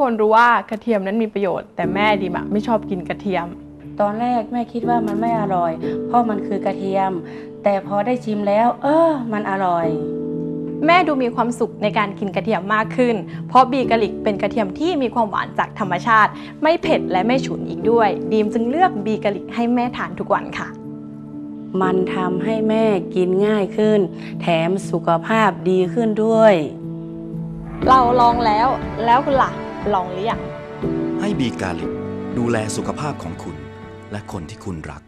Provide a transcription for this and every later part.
คนรู้ว่ากระเทียมนั้นมีประโยชน์ แต่แม่ดิมอะไม่ชอบกินกระเทียม ตอนแรกแม่คิดว่ามันไม่อร่อย เพราะมันคือกระเทียม แต่พอได้ชิมแล้ว เออ มันอร่อย แม่ดูมีความสุขในการกินกระเทียมมากขึ้น เพราะบีกาลิกเป็นกระเทียมที่มีความหวานจากธรรมชาติ ไม่เผ็ดและไม่ฉุนอีกด้วย ดีมจึงเลือกบีกาลิกให้แม่ทานทุกวันค่ะ มันทำให้แม่กินง่ายขึ้น แถมสุขภาพดีขึ้นด้วย เราลองแล้วแล้วคุณล่ะ ลองหรือยังให้บีกาลิกดูแลสุขภาพของคุณและคนที่คุณรัก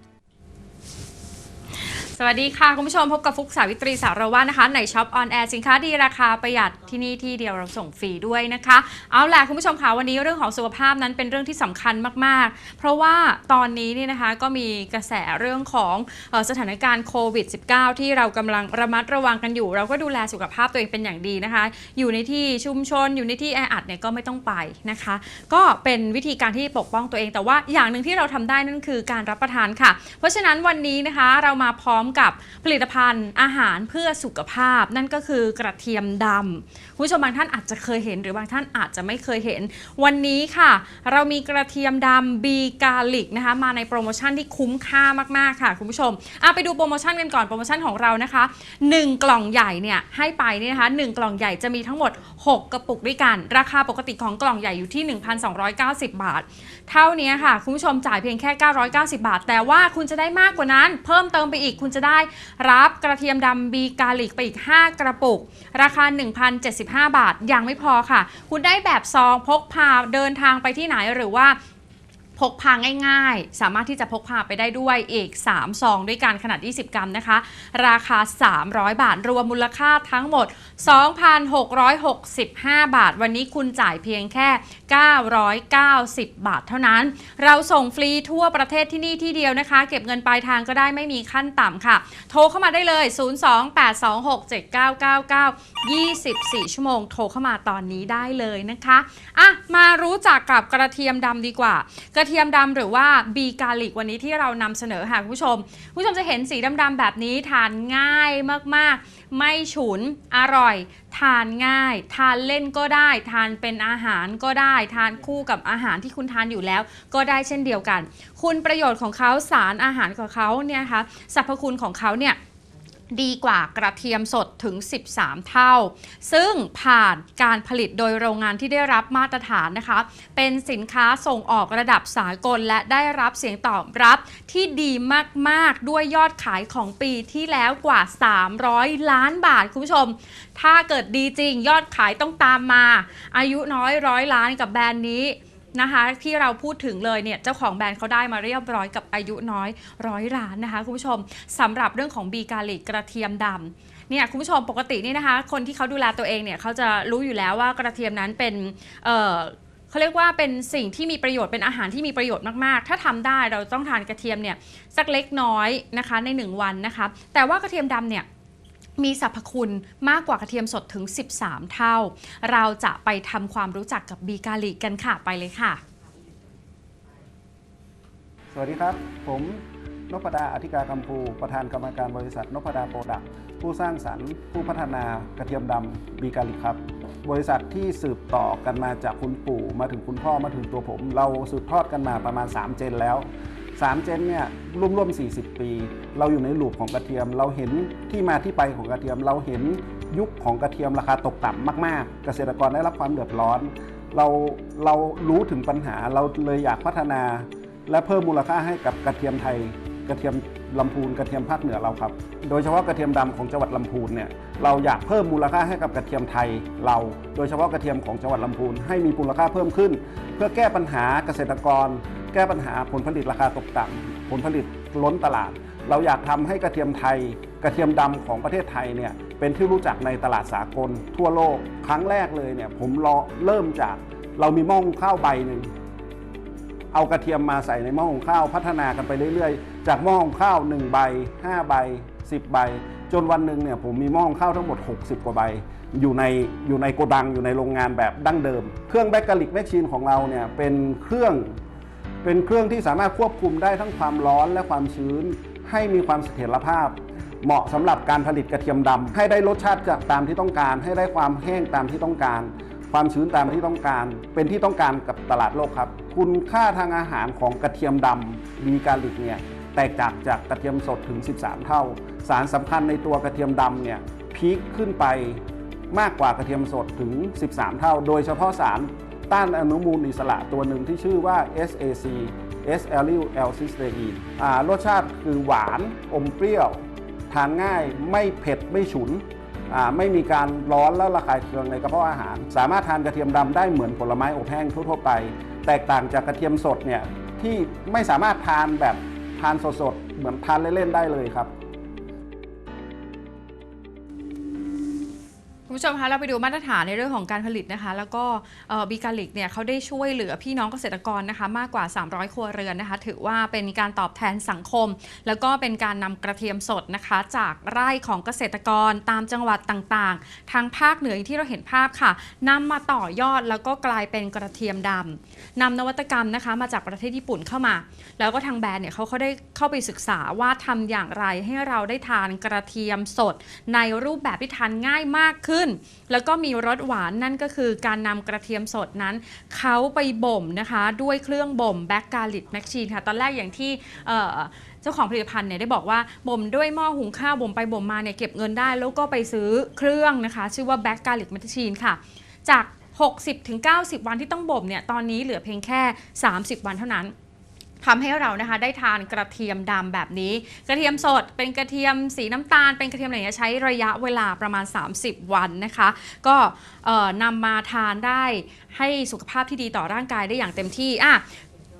วัสดีค่ะ คุณผู้ชมพบกับฟุกสาวิตรีสารวัตรนะคะในช็อปออนแอร์สินค้าดีราคาประหยัดที่นี่ที่เดียวเราส่งฟรีด้วยนะคะ เอาล่ะคุณผู้ชมคะวันนี้เรื่องของสุขภาพนั้นเป็นเรื่องที่สำคัญมากๆ เพราะว่าตอนนี้นี่นะคะก็มีกระแสเรื่องของสถานการณ์โควิด -19 ที่เรากำลังระมัดระวังกันอยู่ เราก็ดูแลสุขภาพตัวเองเป็นอย่างดีนะคะ อยู่ในที่ชุมชน อยู่ในที่แออัดเนี่ยก็ไม่ต้องไปนะคะ ก็เป็นวิธีการที่ปกป้องตัวเอง แต่ว่าอย่างหนึ่งที่เราทำได้นั่นคือการรับประทานค่ะ เพราะฉะนั้นวันนี้นะคะเรามาพร้อมกับผลิตภัณฑ์อาหารเพื่อสุขภาพ นั่นก็คือกระเทียมดำคุณผู้ชมบางท่านอาจจะเคยเห็นหรือบางท่านอาจจะไม่เคยเห็น วันนี้ค่ะ เรามีกระเทียมดำบีกาลิกนะคะมาในโปรโมชั่นที่คุ้มค่ามากๆค่ะ คุณผู้ชมอะไปดูโปรโมชั่นกันก่อนโปรโมชั่นของเรานะคะ 1 กล่องใหญ่เนี่ยให้ไปเนี่ยนะคะ1กล่องใหญ่จะมีทั้งหมด 6 กระปุกด้วยกัน ราคาปกติของกล่องใหญ่อยู่ที่ 1,290 บาทเท่านี้ค่ะ คุณผู้ชมจ่ายเพียงแค่ 990 บาท แต่ว่าคุณจะได้มากกว่านั้น เพิ่มเติมไปอีกคุณจะได้รับกระเทียมดำบีกาลิกไปอีก 5 กระปุก ราคา 1,075 บาทยังไม่พอค่ะ คุณได้แบบซองพกพาเดินทางไปที่ไหนหรือว่า พกพาง่ายๆ สามารถที่จะพกพาไปได้ด้วยอีก 3 ซองด้วยกันขนาด 20 กรัมนะคะ ราคา 300 บาท รวมมูลค่าทั้งหมด 2,665 บาท วันนี้คุณจ่ายเพียงแค่ 990 บาทเท่านั้น เราส่งฟรีทั่วประเทศที่นี่ที่เดียวนะคะ เก็บเงินปลายทางก็ได้ไม่มีขั้นต่ำค่ะ โทรเข้ามาได้เลย 028267999 24 ชั่วโมงโทรเข้ามาตอนนี้ได้เลยนะคะ อะ มารู้จักกับกระเทียมดำดีกว่า กระเทียมดำหรือว่าบีกาลิกวันนี้ที่เรานำเสนอค่ะคุณผู้ชมคุณผู้ชมจะเห็นสีดำๆแบบนี้ทานง่ายมากๆ ไม่ฉุนอร่อย ทานง่าย ทานเล่นก็ได้ ทานเป็นอาหารก็ได้ ทานคู่กับอาหารที่คุณทานอยู่แล้ว ก็ได้เช่นเดียวกัน คุณประโยชน์ของเขาสารอาหารของเขาเนี่ยคะสรรพคุณของเขาเนี่ย ดีกว่ากระเทียมสดถึง 13 เท่า ซึ่งผ่านการผลิตโดยโรงงานที่ได้รับมาตรฐานนะคะ เป็นสินค้าส่งออกระดับสากล และได้รับเสียงตอบรับที่ดีมากๆ ด้วยยอดขายของปีที่แล้วกว่า 300 ล้านบาท คุณผู้ชม ถ้าเกิดดีจริงยอดขายต้องตามมา อายุน้อยร้อยล้านกับแบรนด์นี้ นะคะที่เราพูดถึงเลยเนี่ยเจ้าของแบรนด์เขาได้มาเรียบร้อยกับอายุน้อยร้อยล้านนะคะคุณผู้ชมสำหรับเรื่องของบีกาลิกกระเทียมดำเนี่ยคุณผู้ชมปกตินี่นะคะ คนที่เขาดูแลตัวเองเนี่ยเขาจะรู้อยู่แล้วว่ากระเทียมนั้นเป็นเเขาเรียกว่าเป็นสิ่งที่มีประโยชน์เป็นอาหารที่มีประโยชน์มากๆ ถ้าทำได้เราต้องทานกระเทียมเนี่ยสักเล็กน้อยนะคะใน 1 วันนะคะแต่ว่ากระเทียมดำเนี่ย มีสรรพคุณมากกว่ากระเทียมสดถึง 13 เท่า เราจะไปทำความรู้จักกับบีกาลิกกันค่ะไปเลยค่ะ สวัสดีครับ ผมนพดาอธิการกำพูประธานกรรมการบริษัทนพดาโปรดักต์ผู้สร้างสรรค์ ผู้พัฒนากระเทียมดำบีกาลิกครับ บริษัทที่สืบต่อกันมาจากคุณปู่มาถึงคุณพ่อมาถึงตัวผม เราสืบทอดกันมาประมาณ 3 เจนแล้ว 3เจนเนี่ยร่วมๆ40 ปี เราอยู่ในลูปของกระเทียม เราเห็นที่มาที่ไปของกระเทียม เราเห็นยุคของกระเทียมราคาตกต่ำมาก ๆ เกษตรกรได้รับความเดือดร้อน เราเรารู้ถึงปัญหาเราเลยอยากพัฒนา และเพิ่มมูลค่าให้กับกระเทียมไทย กระเทียมลำพูนกระเทียมภาคเหนือเราครับ โดยเฉพาะกระเทียมดำของจังหวัดลำพูนเนี่ยเราอยากเพิ่มมูลค่าให้กับกระเทียมไทยเรา โดยเฉพาะกระเทียมของจังหวัดลำพูนให้มีมูลค่าเพิ่มขึ้น เพื่อแก้ปัญหาเกษตรกร แก้ปัญหาผลผลิตราคาตกต่ำผลผลิตล้นตลาด เราอยากทำให้กระเทียมไทย กระเทียมดำของประเทศไทยเนี่ยเป็นที่รู้จักในตลาดสากล ทั่วโลกครั้งแรกเลยเนี่ยผมรอเริ่มจากเรามีหม้อหุงข้าวใบหนึ่งเอากระเทียมมาใส่ในหม้อหุงข้าวพัฒนากันไปเรื่อยๆ จากหม้อหุงข้าว 1 ใบ 5 ใบ 10 ใบ จนวันหนึ่งเนี่ยผมมีหม้อหุงข้าวทั้งหมด 60 กว่าใบ อยู่ในอยู่ในโกดังอยู่ในโรงงานแบบดั้งเดิม เครื่องแบคกาลิกแมชชีนของเราเนี่ยเป็นเครื่อง เป็นเครื่องที่สามารถควบคุมได้ทั้งความร้อนและความชื้น ให้มีความเสถียรภาพ เหมาะสำหรับการผลิตกระเทียมดำให้ได้รสชาติจากตามที่ต้องการ ให้ได้ความแห้งตามที่ต้องการ ความชื้นตามที่ต้องการ เป็นที่ต้องการกับตลาดโลกครับ คุณค่าทางอาหารของกระเทียมดำบีการลิกเนี่ยแตกต่างจากกระเทียมสดถึง 13 เท่า สารสำคัญในตัวกระเทียมดำเนี่ยพีคขึ้นไปมากกว่ากระเทียมสดถึง 13 เท่า โดยเฉพาะสาร ต้านอนุมูลอิสระตัวหนึ่งที่ชื่อว่า SAC s a l i l l c y s t e i n อ่ารสชาติคือหวานอมเปรี้ยว ทานง่ายไม่เผ็ดไม่ฉุน ไม่มีการร้อนและระคายเคืองในกระเพาะอาหาร สามารถทานกระเทียมดำได้เหมือนผลไม้อบแห้งทั่วๆไป แตกต่างจากกระเทียมสดเนี่ยที่ไม่สามารถทานแบบทานสดๆ เหมือนทานเล่นๆได้เลยครับ คุณผู้ชมคะเราไปดูมาตรฐานในเรื่องของการผลิตนะคะ แล้วก็บีกาลิกเนี่ยเขาได้ช่วยเหลือพี่น้องเกษตรกรนะคะมากกว่า 300 ครัวเรือนนะคะ ถือว่าเป็นการตอบแทนสังคม แล้วก็เป็นการนำกระเทียมสดนะคะ จากไร่ของเกษตรกรตามจังหวัดต่างๆ ทางภาคเหนืออย่างที่เราเห็นภาพค่ะนำมาต่อยอดแล้วก็กลายเป็นกระเทียมดำนำนวัตกรรมนะคะมาจากประเทศญี่ปุ่นเข้ามา แล้วก็ทางแบรนด์เนี่ยเขาเขาได้เข้าไปศึกษาว่าทำอย่างไรให้เราได้ทานกระเทียมสด ในรูปแบบที่ทานง่ายมากขึ้นแล้วก็มีรสหวานนั่นก็คือการนำกระเทียมสดนั้นเขาไปบ่มนะคะด้วยเครื่องบ่มแบ็กกาลิตแมชชีนค่ะตอนแรกอย่างที่เเจ้าของผลิตภัณฑ์เนี่ยได้บอกว่าบ่มด้วยหม้อหุงข้าวบ่มไปบ่มมาเนี่ยเก็บเงินได้ แล้วก็ไปซื้อเครื่องนะคะ ชื่อว่าแบ็กกาลิตแมชชีนค่ะ จาก 60-90 วันที่ต้องบ่มเนี่ยตอนนี้เหลือเพียงแค่ 30 วันเท่านั้น ทำให้เรานะคะได้ทานกระเทียมดำแบบนี้ กระเทียมสดเป็นกระเทียมสีน้ำตาล เป็นกระเทียมอะไรเงี้ยใช้ระยะเวลาประมาณ 30 วันนะคะ ก็เอ่อนำมาทานได้ให้สุขภาพที่ดีต่อร่างกายได้อย่างเต็มที่อะ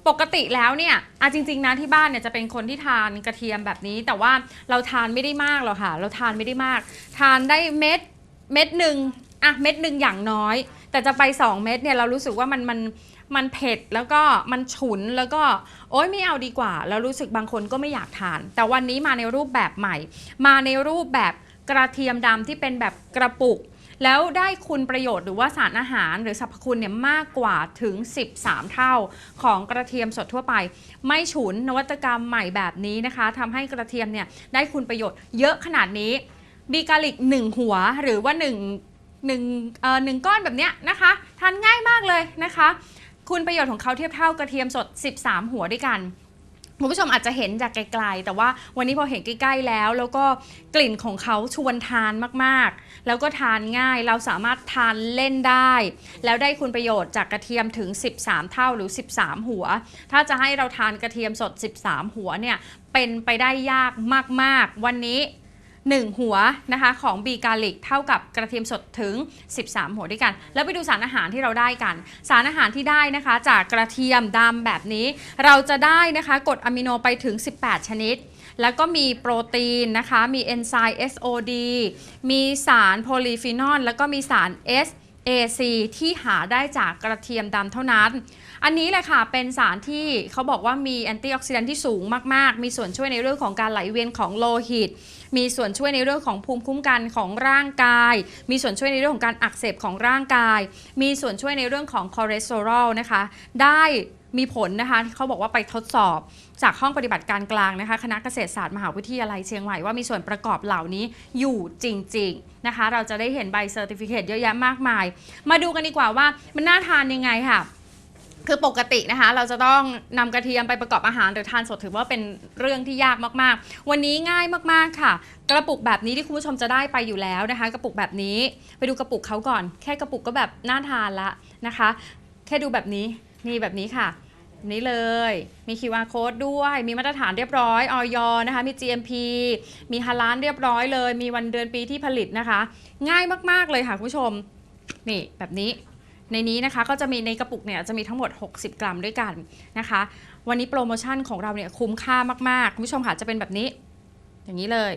ปกติแล้วเนี่ยอะจริง ๆนะที่บ้านเนี่ยจะเป็นคนที่ทานกระเทียมแบบนี้ แต่ว่าเราทานไม่ได้มากหรอกค่ะ เราทานไม่ได้มาก ทานได้เม็ดเม็ดหนึ่งอะเม็ดหนึ่งอย่างน้อย แต่จะไป 2 เม็ดเนี่ยเรารู้สึกว่ามันมันม มันเผ็ดแล้วก็มันฉุนแล้วก็โอ๊ยไม่เอาดีกว่า แล้วรู้สึกบางคนก็ไม่อยากทาน แต่วันนี้มาในรูปแบบใหม่ มาในรูปแบบกระเทียมดำที่เป็นแบบกระปุก แล้วได้คุณประโยชน์หรือว่าสารอาหารหรือสรรพคุณเนี่ยมากกว่าถึง 13 เท่าของกระเทียมสดทั่วไป ไม่ฉุนนวัตกรรมใหม่แบบนี้นะคะทำให้กระเทียมเนี่ยได้คุณประโยชน์เยอะขนาดนี้บีกาลิก 1 หัวหรือว่า1 1เอ่อหนึ่งก้อนแบบเนี้ยนะคะ ทานง่ายมากเลยนะคะ คุณประโยชน์ของเขาเทียบเท่ากระเทียมสด 13 หัวด้วยกันคุณผู้ชมอาจจะเห็นจากไกลๆ แต่ว่าวันนี้พอเห็นใกล้ๆแล้ว แล้วก็กลิ่นของเขาชวนทานมากๆ แล้วก็ทานง่ายเราสามารถทานเล่นได้ แล้วได้คุณประโยชน์จากกระเทียมถึง 13 เท่าหรือ 13 หัว ถ้าจะให้เราทานกระเทียมสด 13 หัวเนี่ยเป็นไปได้ยากมากๆ วันนี้ 1 หัวนะคะของบีกาลิกเท่ากับกระเทียมสดถึง 13 หัวด้วยกัน แล้วไปดูสารอาหารที่เราได้กัน สารอาหารที่ได้นะคะจากกระเทียมดำแบบนี้ เราจะได้นะคะกรดอะมิโนไปถึง 18 ชนิด แล้วก็มีโปรตีนนะคะ มีเอนไซม์ SOD มีสารโพลีฟีนอล แล้วก็มีสาร SAC ที่หาได้จากกระเทียมดำเท่านั้น อันนี้แหละค่ะเป็นสารที่เขาบอกว่ามีแอนตี้ออกซิแดนท์ที่สูงมาก ๆ มีส่วนช่วยในเรื่องของการไหลเวียนของโลหิต มีส่วนช่วยในเรื่องของภูมิคุ้มกันของร่างกาย มีส่วนช่วยในเรื่องของการอักเสบของร่างกาย มีส่วนช่วยในเรื่องของคอเลสเตอรอลนะคะ ได้มีผลนะคะเขาบอกว่าไปทดสอบจากห้องปฏิบัติการกลางนะคะ คณะเกษตรศาสตร์มหาวิทยาลัยเชียงใหม่ว่ามีส่วนประกอบเหล่านี้อยู่จริง ๆนะคะ เราจะได้เห็นใบเซอร์ติฟิเคตเยอะแยะมากมาย มาดูกันดีกว่าว่ามันน่าทานยังไงค่ะ คือปกตินะคะ เราจะต้องนำกระเทียมไปประกอบอาหารหรือทานสดถือว่าเป็นเรื่องที่ยากมากๆ วันนี้ง่ายมากๆค่ะ กระปุกแบบนี้ที่คุณผู้ชมจะได้ไปอยู่แล้วนะคะ กระปุกแบบนี้ไปดูกระปุกเขาก่อน แค่กระปุกก็แบบน่าทานละนะคะ แค่ดูแบบนี้นี่แบบนี้ค่ะนี่เลยมี QR code ด้วย มีมาตรฐานเรียบร้อยออยนะคะ มี GMP มีฮาลานเรียบร้อยเลย มีวันเดือนปีที่ผลิตนะคะ ง่ายมากๆเลยค่ะคุณผู้ชม นี่แบบนี้ ในนี้นะคะก็จะมีในกระปุกเนี่ยจะมีทั้งหมด 60 กรัมด้วยกันนะคะ วันนี้โปรโมชั่นของเราเนี่ยคุ้มค่ามากๆคุณผู้ชมค่ะจะเป็นแบบนี้ อย่างนี้เลย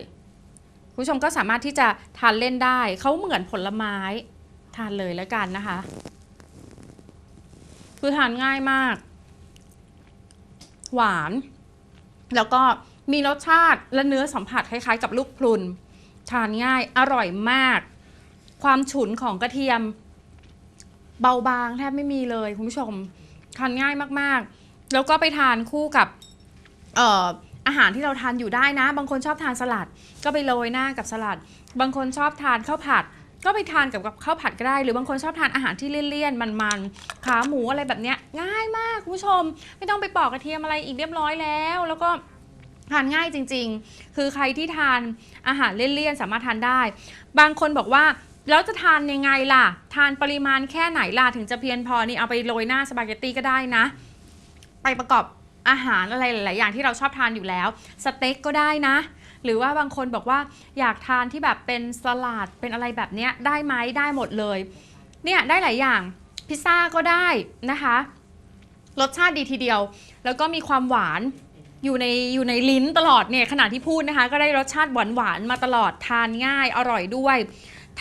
คุณผู้ชมก็สามารถที่จะทานเล่นได้เขาเหมือนผลไม้ทานเลยแล้วกันนะคะ คือทานง่ายมาก หวาน แล้วก็มีรสชาติและเนื้อสัมผัสคล้ายๆ กับลูกพลุน ทานง่ายอร่อยมาก ความฉุนของกระเทียม เบาบางแทบไม่มีเลยคุณผู้ชมทานง่ายมากๆ แล้วก็ไปทานคู่กับเอ่ออาหารที่เราทานอยู่ได้นะ บางคนชอบทานสลัด ก็ไปโรยหน้ากับสลัด บางคนชอบทานข้าวผัด ก็ไปทานกับกับข้าวผัดก็ได้ หรือบางคนชอบทานอาหารที่เลี่ยนๆมันๆขาหมูอะไรแบบเนี้ยง่ายมากคุณผู้ชม ไม่ต้องไปปอกกระเทียมอะไรอีกเรียบร้อยแล้ว แล้วก็ทานง่ายจริง ๆ คือใครที่ทานอาหารเลี่ยนๆสามารถทานได้ บางคนบอกว่า แล้วจะทานยังไงล่ะ ทานปริมาณแค่ไหนล่ะ ถึงจะเพียงพอนี่เอาไปโรยหน้าสปาเกตตีก็ได้นะ ไปประกอบอาหารอะไรหลาย ๆ อย่างที่เราชอบทานอยู่แล้ว สเต็กก็ได้นะ หรือว่าบางคนบอกว่าอยากทานที่แบบเป็นสลัดเป็นอะไรแบบเนี้ยได้ไหมได้หมดเลย เนี่ยได้หลายอย่างพิซซ่าก็ได้นะคะ รสชาติดีทีเดียว แล้วก็มีความหวานอยู่ในอยู่ในลิ้นตลอดเนี่ยขณะที่พูดนะคะ ก็ได้รสชาติหวานหวานมาตลอดทานง่ายอร่อยด้วย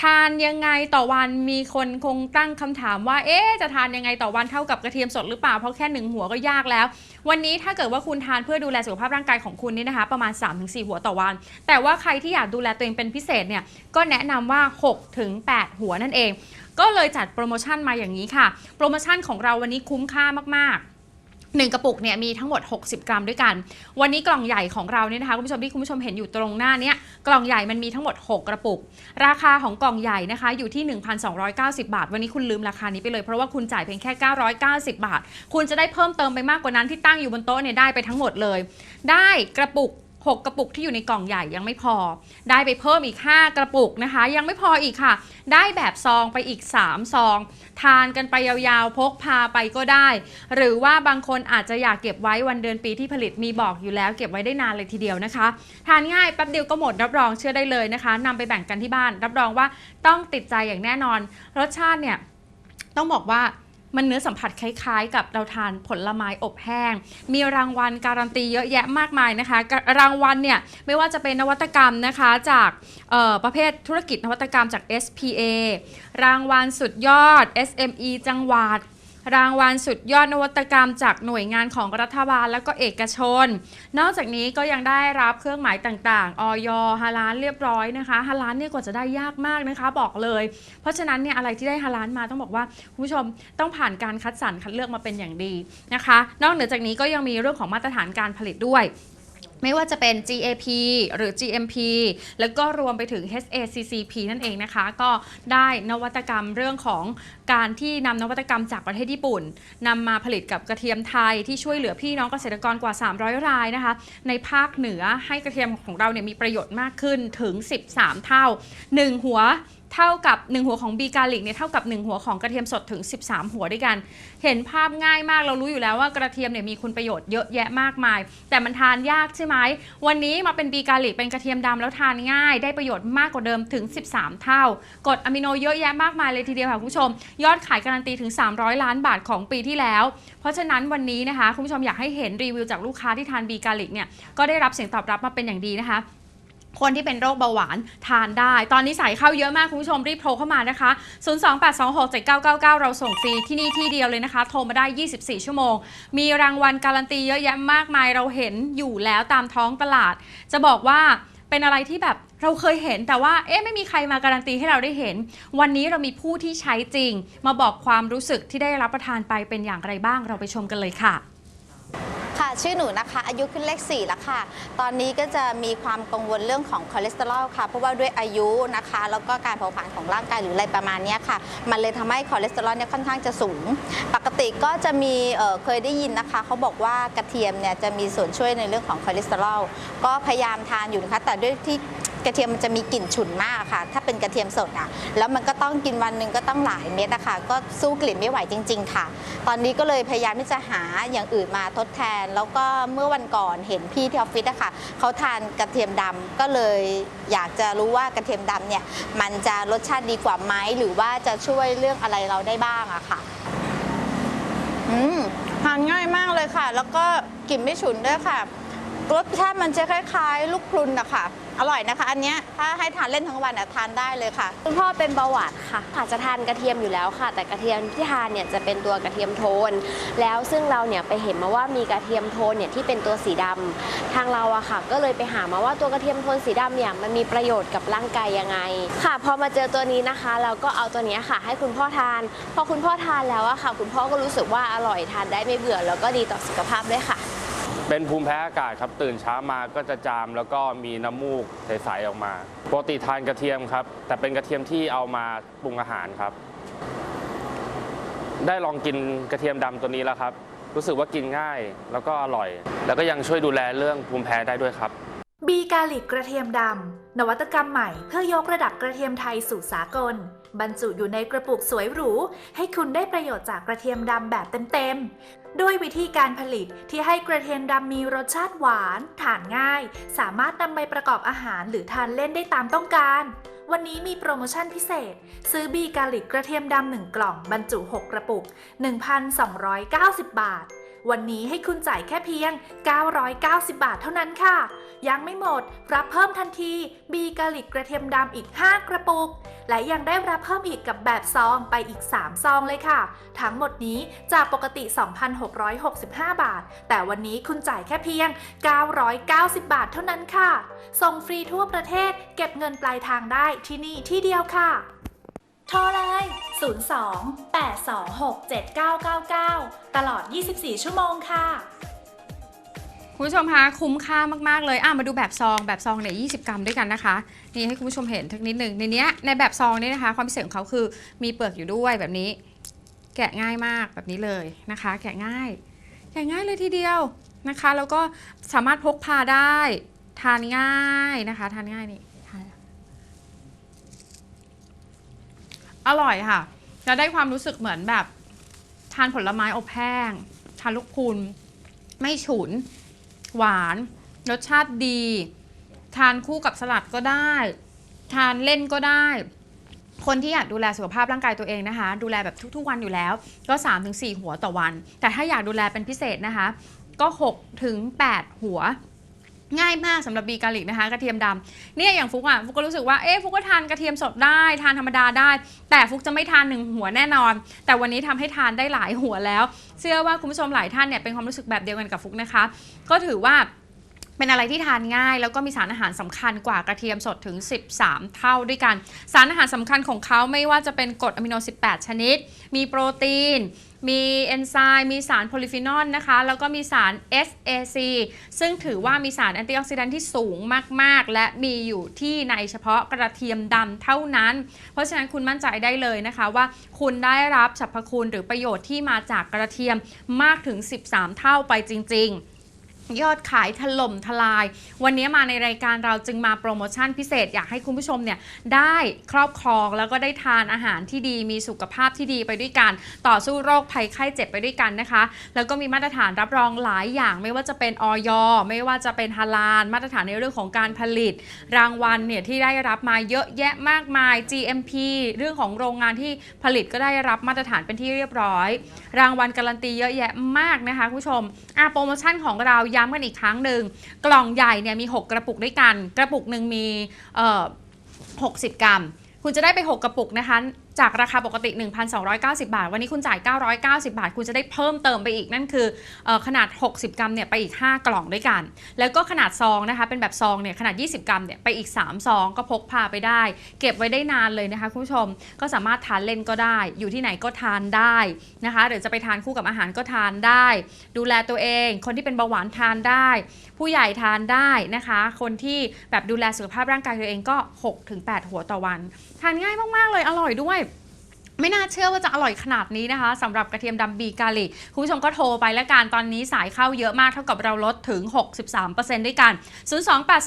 ทานยังไงต่อวันมีคนคงตั้งคำถามว่า เอ๊จะทานยังไงต่อวันเท่ากับกระเทียมสดหรือเปล่า เพราะแค่หนึ่งหัวก็ยากแล้ว วันนี้ถ้าเกิดว่าคุณทานเพื่อดูแลสุขภาพร่างกายของคุณนี่นะคะ ประมาณ 3-4 หัวต่อวัน แต่ว่าใครที่อยากดูแลตัวเองเป็นพิเศษเนี่ย ก็แนะนำว่า 6-8 หัวนั่นเอง ก็เลยจัดโปรโมชั่นมาอย่างนี้ค่ะ โปรโมชั่นของเราวันนี้คุ้มค่ามากๆ หนึ่งกระปุกเนี่ยมีทั้งหมด 60 กรัมด้วยกัน วันนี้กล่องใหญ่ของเราเนี่ยนะคะคุณผู้ชมที่คุณผู้ชมเห็นอยู่ตรงหน้าเนี้ยกล่องใหญ่มันมีทั้งหมด 6 กระปุก ราคาของกล่องใหญ่นะคะอยู่ที่ 1,290 บาท วันนี้คุณลืมราคานี้ไปเลย เพราะว่าคุณจ่ายเพียงแค่ 990 บาท คุณจะได้เพิ่มเติมไปมากกว่านั้นที่ตั้งอยู่บนโต๊ะเนี่ยได้ไปทั้งหมดเลย ได้กระปุก 6 กระปุกที่อยู่ในกล่องใหญ่ยังไม่พอ ได้ไปเพิ่มอีก 5 กระปุกนะคะ ยังไม่พออีกค่ะ ได้แบบซองไปอีก 3 ซอง ทานกันไปยาวๆ พกพาไปก็ได้ หรือว่าบางคนอาจจะอยากเก็บไว้วันเดือนปีที่ผลิตมีบอกอยู่แล้ว เก็บไว้ได้นานเลยทีเดียวนะคะ ทานง่ายแป๊บเดียวก็หมดรับรองเชื่อได้เลยนะคะนำไปแบ่งกันที่บ้าน รับรองว่าต้องติดใจอย่างแน่นอน รสชาติเนี่ยต้องบอกว่า มันเนื้อสัมผัสคล้ายๆ กับเราทานผลไม้อบแห้ง มีรางวัลการันตีเยอะแยะมากมายนะคะ รางวัลเนี่ยไม่ว่าจะเป็นนวัตกรรมนะคะจากประเภทธุรกิจนวัตกรรมจาก SPA รางวัลสุดยอด SME จังหวัด รางวัลสุดยอดนวัตกรรมจากหน่วยงานของรัฐบาลและก็เอกชน นอกจากนี้ก็ยังได้รับเครื่องหมายต่างๆออยฮาลานเรียบร้อยนะคะฮาลานเนี่ยกว่าจะได้ยากมากนะคะบอกเลย เพราะฉะนั้นเนี่ยอะไรที่ได้ฮาลานมาต้องบอกว่าคุณผู้ชมต้องผ่านการคัดสรรคัดเลือกมาเป็นอย่างดีนะคะ นอกเหนือจากนี้ก็ยังมีเรื่องของมาตรฐานการผลิตด้วย ไม่ว่าจะเป็น GAP หรือ GMP แล้วก็รวมไปถึง HACCP นั่นเองนะคะ ก็ได้นวัตกรรมเรื่องของการที่นำนวัตกรรมจากประเทศญี่ปุ่นนำมาผลิตกับกระเทียมไทยที่ช่วยเหลือพี่น้องเกษตรกรกว่า 300 รายนะคะ ในภาคเหนือให้กระเทียมของเราเนี่ยมีประโยชน์มากขึ้นถึง 13 เท่า 1 หัว เท่ากับ 1 หัวของบีกาลิกเนี่ยเท่ากับ 1 หัวของกระเทียมสดถึง 13 หัวด้วยกัน เห็นภาพง่ายมากเรารู้อยู่แล้วว่ากระเทียมเนี่ยมีคุณประโยชน์เยอะแยะมากมาย แต่มันทานยากใช่ไหมวันนี้มาเป็นบีกาลิกเป็นกระเทียมดำแล้วทานง่าย ได้ประโยชน์มากกว่าเดิมถึง 13 เท่ากรดอะมิโนเยอะแยะมากมายเลยทีเดียวค่ะคุณผู้ชม ยอดขายการันตีถึง 300 ล้านบาทของปีที่แล้ว เพราะฉะนั้นวันนี้นะคะคุณผู้ชมอยากให้เห็นรีวิวจากลูกค้าที่ทานบีกาลิกเนี่ยก็ได้รับเสียงตอบรับมาเป็นอย่างดีนะคะ คนที่เป็นโรคเบาหวานทานได้ ตอนนี้สายเข้าเยอะมากคุณผู้ชมรีบโทรเข้ามานะคะ 028267999 เราส่งฟรีที่นี่ที่เดียวเลยนะคะ โทรมาได้ 24 ชั่วโมง มีรางวัลการันตีเยอะแยะมากมายเราเห็นอยู่แล้วตามท้องตลาด จะบอกว่าเป็นอะไรที่แบบเราเคยเห็นแต่ว่าเอ๊ะไม่มีใครมาการันตีให้เราได้เห็น วันนี้เรามีผู้ที่ใช้จริง มาบอกความรู้สึกที่ได้รับประทานไปเป็นอย่างไรบ้างเราไปชมกันเลยค่ะ ค่ะ ชื่อหนูนะคะ อายุขึ้นเลข4แล้วค่ะ ตอนนี้ก็จะมีความกังวลเรื่องของคอเลสเตอรอลค่ะ เพราะว่าด้วยอายุนะคะ แล้วก็การเผาผลาญของร่างกายหรืออะไรประมาณนี้ค่ะ มันเลยทำให้คอเลสเตอรอลเนี่ยค่อนข้างจะสูง ปกติก็จะมีเเคยได้ยินนะคะเขาบอกว่ากระเทียมเนี่ยจะมีส่วนช่วยในเรื่องของคอเลสเตอรอล ก็พยายามทานอยู่นะคะ แต่ด้วยที่ กระเทียมมันจะมีกลิ่นฉุนมากค่ะ ถ้าเป็นกระเทียมสดอะ แล้วมันก็ต้องกินวันหนึ่งก็ต้องหลายเม็ดอะค่ะ ก็สู้กลิ่นไม่ไหวจริง ๆ ค่ะ ตอนนี้ก็เลยพยายามที่จะหาอย่างอื่นมาทดแทน แล้วก็เมื่อวันก่อนเห็นพี่ที่ออฟฟิศอะค่ะเขาทานกระเทียมดำก็เลยอยากจะรู้ว่ากระเทียมดำเนี่ยมันจะรสชาติดีกว่าไหมหรือว่าจะช่วยเรื่องอะไรเราได้บ้างอะค่ะ อืมทานง่ายมากเลยค่ะ แล้วก็กลิ่นไม่ฉุนด้วยค่ะ รสชาติมันจะคล้ายๆ ลูกพรุนนะคะอร่อยนะคะ อันเนี้ยถ้าให้ทานเล่นทั้งวันอะทานได้เลยค่ะ คุณพ่อเป็นเบาหวานค่ะอาจจะทานกระเทียมอยู่แล้วค่ะ แต่กระเทียมที่ทานเนี่ยจะเป็นตัวกระเทียมโทน แล้วซึ่งเราเนี่ยไปเห็นมาว่ามีกระเทียมโทนเนี่ยที่เป็นตัวสีดำทางเราอะค่ะ ก็เลยไปหามาว่าตัวกระเทียมโทนสีดำเนี่ยมันมีประโยชน์กับร่างกายยังไง ค่ะ พอมาเจอตัวนี้นะคะ เราก็เอาตัวนี้ค่ะ ให้คุณพ่อทาน พอคุณพ่อทานแล้วอะค่ะ คุณพ่อก็รู้สึกว่าอร่อยทานได้ไม่เบื่อแล้วก็ดีต่อสุขภาพด้วยค่ะ เป็นภูมิแพ้อากาศครับตื่นเช้ามาก็จะจามแล้วก็มีน้ำมูกใสๆออกมาปกติทานกระเทียมครับ แต่เป็นกระเทียมที่เอามาปรุงอาหารครับ ได้ลองกินกระเทียมดำตัวนี้แล้วครับ รู้สึกว่ากินง่ายแล้วก็อร่อย แล้วก็ยังช่วยดูแลเรื่องภูมิแพ้ได้ด้วยครับ บีกาลิกกระเทียมดำ นวัตกรรมใหม่เพื่อยกระดับกระเทียมไทยสู่สากล บรรจุอยู่ในกระปุกสวยหรู ให้คุณได้ประโยชน์จากกระเทียมดำแบบเต็มๆ ด้วยวิธีการผลิตที่ให้กระเทียมดำมีรสชาติหวาน ทานง่าย สามารถนำไปประกอบอาหารหรือทานเล่นได้ตามต้องการ วันนี้มีโปรโมชั่นพิเศษ ซื้อบีกาลิกกระเทียมดำ1กล่อง บรรจุ 6 กระปุก 1,290 บาท วันนี้ให้คุณจ่ายแค่เพียง 990 บาทเท่านั้นค่ะ ยังไม่หมด รับเพิ่มทันที บีกาลิกกระเทียมดำอีก 5 กระปุก และยังได้รับเพิ่มอีกกับแบบซองไปอีก 3 ซองเลยค่ะ ทั้งหมดนี้จากปกติ 2,665 บาท แต่วันนี้คุณจ่ายแค่เพียง 990 บาทเท่านั้นค่ะ ส่งฟรีทั่วประเทศ เก็บเงินปลายทางได้ที่นี่ที่เดียวค่ะ โทรเลย 02 826 7999 ตลอด 24 ชั่วโมงค่ะ คุณผู้ชมคะคุ้มค่ามาก ๆ เลยอะมาดูแบบซองแบบซองเนี่ย20 กรัมด้วยกันนะคะ นี่ให้คุณผู้ชมเห็นทักนิดหนึ่งในเนี้ยในแบบซองนี้นะคะ ความพิเศษของเขาคือมีเปลือกอยู่ด้วยแบบนี้ แกะง่ายมากแบบนี้เลยนะคะ แกะง่ายแกะง่ายเลยทีเดียวนะคะ แล้วก็สามารถพกพาได้ ทานง่ายนะคะ ทานง่ายนี่ทาน อร่อยค่ะ จะได้ความรู้สึกเหมือนแบบ ทานผลไม้อบแห้ง ทานลูกพรุนไม่ฉุน หวาน รสชาติดี ทานคู่กับสลัดก็ได้ ทานเล่นก็ได้ คนที่อยากดูแลสุขภาพร่างกายตัวเองนะคะ ดูแลแบบทุกๆวันอยู่แล้ว ก็ 3-4 หัวต่อวัน แต่ถ้าอยากดูแลเป็นพิเศษนะคะ ก็6ถึง8หัว ง่ายมากสำหรับบีกาลิกนะคะกระเทียมดำเนี่ยอย่างฟุกอะฟุกก็รู้สึกว่าเอ๊ะฟุกก็ทานกระเทียมสดได้ทานธรรมดาได้ แต่ฟุกจะไม่ทานหนึ่งหัวแน่นอน แต่วันนี้ทำให้ทานได้หลายหัวแล้ว เชื่อว่าคุณผู้ชมหลายท่านเนี่ยเป็นความรู้สึกแบบเดียวกันกับฟุกนะคะ ก็ถือว่า เป็นอะไรที่ทานง่าย แล้วก็มีสารอาหารสำคัญกว่ากระเทียมสดถึง 13 เท่าด้วยกัน สารอาหารสำคัญของเขาไม่ว่าจะเป็นกรดอะมิโน 18 ชนิด มีโปรตีน มีเอนไซม์ มีสารโพลิฟีนอลนะคะ แล้วก็มีสาร SAC ซึ่งถือว่ามีสารแอนตี้ออกซิแดนท์ที่สูงมาก ๆ และมีอยู่ที่ในเฉพาะกระเทียมดำเท่านั้น เพราะฉะนั้นคุณมั่นใจได้เลยนะคะว่าคุณได้รับสรรพคุณหรือประโยชน์ที่มาจากกระเทียมมากถึง 13 เท่าไปจริง ๆ ยอดขายถล่มทลาย วันนี้มาในรายการเราจึงมาโปรโมชั่นพิเศษ อยากให้คุณผู้ชมเนี่ยได้ครอบครองแล้วก็ได้ทานอาหารที่ดีมีสุขภาพที่ดีไปด้วยกัน ต่อสู้โรคภัยไข้เจ็บไปด้วยกันนะคะ แล้วก็มีมาตรฐานรับรองหลายอย่างไม่ว่าจะเป็นออยไม่ว่าจะเป็นฮาลาลมาตรฐานในเรื่องของการผลิต รางวัลเนี่ยที่ได้รับมาเยอะแยะมากมาย GMP เรื่องของโรงงานที่ผลิตก็ได้รับมาตรฐานเป็นที่เรียบร้อย รางวัลการันตีเยอะแยะมากนะคะคุณผู้ชมอะโปรโมชั่นของเราย้ำกันอีกครั้งหนึ่งกล่องใหญ่เนี่ยมี 6 กระปุกด้วยกัน กระปุกหนึ่งมีเอ่อ60 กรัม คุณจะได้ไป 6 กระปุกนะคะ จากราคาปกติ 1,290 บาท วันนี้คุณจ่าย 990 บาท คุณจะได้เพิ่มเติมไปอีกนั่นคือออขนาด 60 กรัมเนี่ยไปอีก 5 กล่องด้วยกัน แล้วก็ขนาดซองนะคะเป็นแบบซองเนี่ยขนาด 20 กรัมเนี่ยไปอีก 3 ซอง ก็พกพาไปได้ เก็บไว้ได้นานเลยนะคะคุณผู้ชมก็สามารถทานเล่นก็ได้ อยู่ที่ไหนก็ทานได้นะคะหรือจะไปทานคู่กับอาหารก็ทานได้ ดูแลตัวเอง คนที่เป็นเบาหวานทานได้ ผู้ใหญ่ทานได้นะคะ คนที่แบบดูแลสุขภาพร่างกายตัวเองก็ 6-8 หัวต่อวัน ทานง่ายมาก ๆ เลยอร่อยด้วยไม่น่าเชื่อว่าจะอร่อยขนาดนี้นะคะสำหรับกระเทียมดำบีกาลิคุณผู้ชมก็โทรไปแล้วกันตอนนี้สายเข้าเยอะมากเท่ากับเราลดถึง 63%ด้วยกัน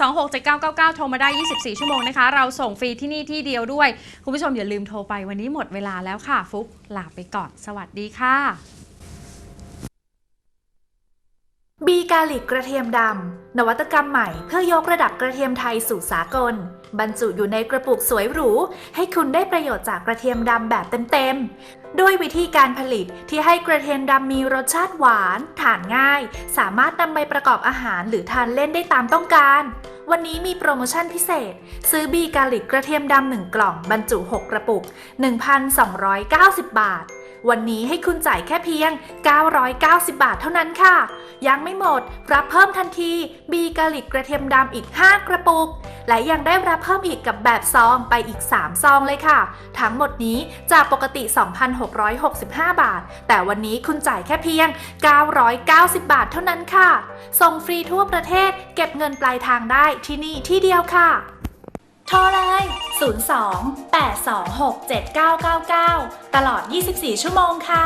028267999 โทรมาได้ 24 ชั่วโมงนะคะ เราส่งฟรีที่นี่ที่เดียวด้วย คุณผู้ชมอย่าลืมโทรไปวันนี้หมดเวลาแล้วค่ะ ฟุกลาไปก่อน สวัสดีค่ะ บีกาลิกกระเทียมดำนวัตกรรมใหม่เพื่อยกระดับกระเทียมไทยสู่สากล บรรจุอยู่ในกระปุกสวยหรู ให้คุณได้ประโยชน์จากกระเทียมดำแบบเต็มๆ ด้วยวิธีการผลิตที่ให้กระเทียมดำมีรสชาติหวานทานง่าย สามารถนำไปประกอบอาหารหรือทานเล่นได้ตามต้องการ วันนี้มีโปรโมชั่นพิเศษ ซื้อบีกาลิกกระเทียมดำ1กล่องบรรจุ 6 กระปุก 1,290 บาท วันนี้ให้คุณจ่ายแค่เพียง 990 บาทเท่านั้นค่ะ ยังไม่หมด รับเพิ่มทันที บีกาลิกกระเทียมดำอีก 5 กระปุก และยังได้รับเพิ่มอีกกับแบบซองไปอีก 3 ซองเลยค่ะ ทั้งหมดนี้จากปกติ 2,665 บาท แต่วันนี้คุณจ่ายแค่เพียง 990 บาทเท่านั้นค่ะ ส่งฟรีทั่วประเทศ เก็บเงินปลายทางได้ที่นี่ที่เดียวค่ะ โทรเลย 02 826 7999 ตลอด 24 ชั่วโมงค่ะ